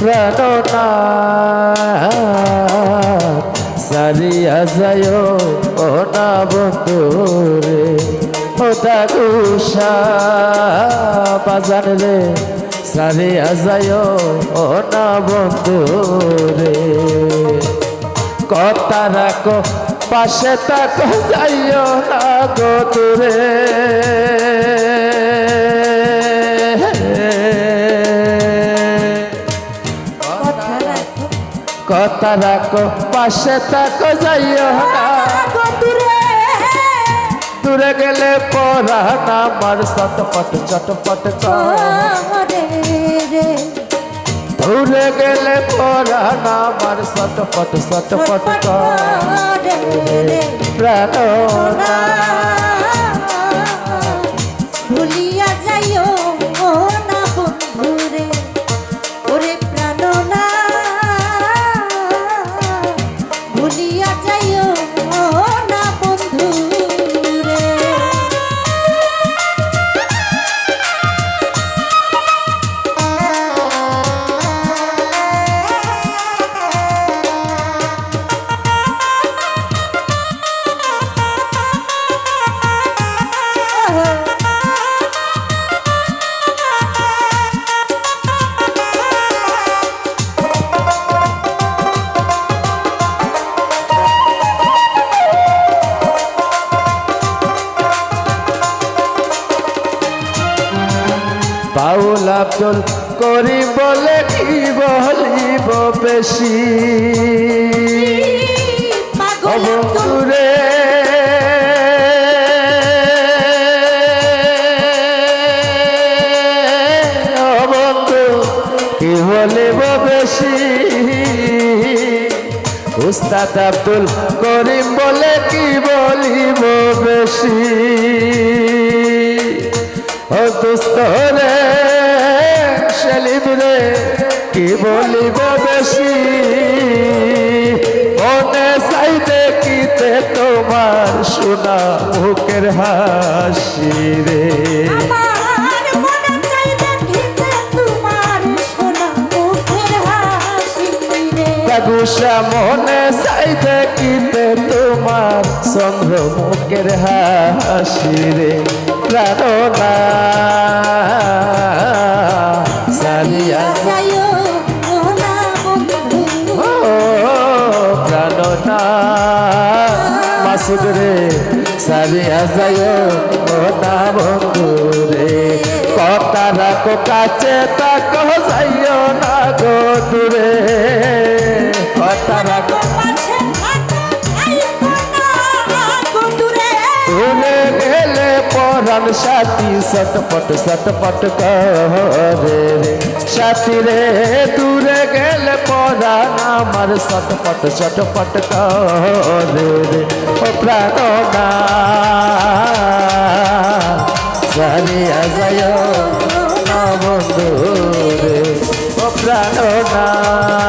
প্রাণনা সারিয়া যায় ও না বন্ধু রে। ও দাগুষা বাজার রে, সারিয়া যায় ও না বন্ধু রে। কথা রাখো, পাশে থাকো, যাইও না গো দূরে কথা রাখো পাশে থাকো যাইও না। দূরে। গেলে পরাণ আমার চটপট চটপট দূরে গেলে পরাণ আমার চটপট করে। প্রাণ। বাউল আব্দুল করি বলে কি বলিব বেশি? বন্ধু, কি উস্তাদ আব্দুল করিম বলে কি বলিব বেশি? ও দুস্ত রে সেলিম রে কি বলিব বেশি? মনে চাই দেখিতে তোমার সোনা মুখের হাসি রে। আমার মনে মনে চাই দেখিতে তোমার চন্দ্র মুখের হাসি রে। প্রাণনা প্রাণনা মাসুদ রে, সারিয়া যায় মোটা বন্ধু রে। কথা রাখো, কাছে তাকো যাইও না গো দূরে। কথা পরাণ সাথী সটপট সটপট করে রে। সাথী রে, দূরে গেলে পরাণ আমার সটপট সটপট করে রে। ও প্রাণ না সারিয়া যায় না বন্ধু রে। ও প্রাণ না